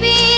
baby.